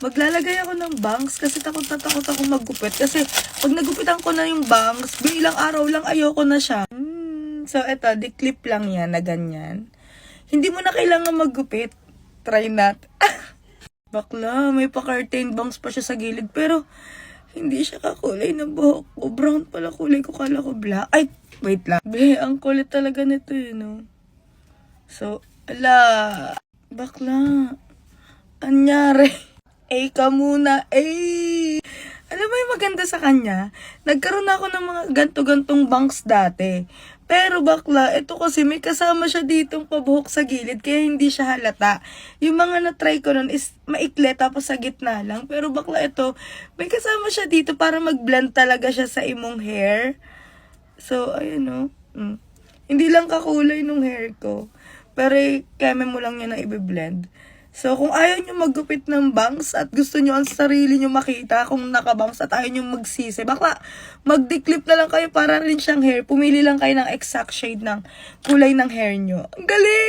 maglalagay ako ng bangs kasi takot na takot ako maggupit. Kasi pag nagupitan ko na yung bangs, bilang araw lang ayoko na siya. Hmm, so eto, di-clip lang yan na ganyan. Hindi mo na kailangan maggupit. Try not. Bakla, may pa-curtain bangs pa siya sa gilid. Pero, hindi siya kakulay ng buhok ko. Brown pala kulay ko. Kala ko black. Ay, wait lang. Be, ang kulit talaga nito eh, no? So, ala. Bakla. Anyari. Eh, ka muna. Eh. Alam mo yung maganda sa kanya? Nagkaroon ako ng mga ganto-gantong bangs dati. Pero bakla, ito kasi may kasama siya ditong pabuhok sa gilid kaya hindi siya halata. Yung mga na-try ko nun is maikli tapos sa gitna lang. Pero bakla ito, may kasama siya dito para mag-blend talaga siya sa imong hair. So, ayun o. Mm. Hindi lang kakulay nung hair ko. Pero eh, keme mo lang yan na i-blend. So, kung ayaw nyo maggupit ng bangs at gusto nyo ang sarili nyo makita kung nakabangs at ayaw nyo magsisi, bakla, mag-declip na lang kayo para rin siyang hair. Pumili lang kayo ng exact shade ng kulay ng hair nyo. Ang galing!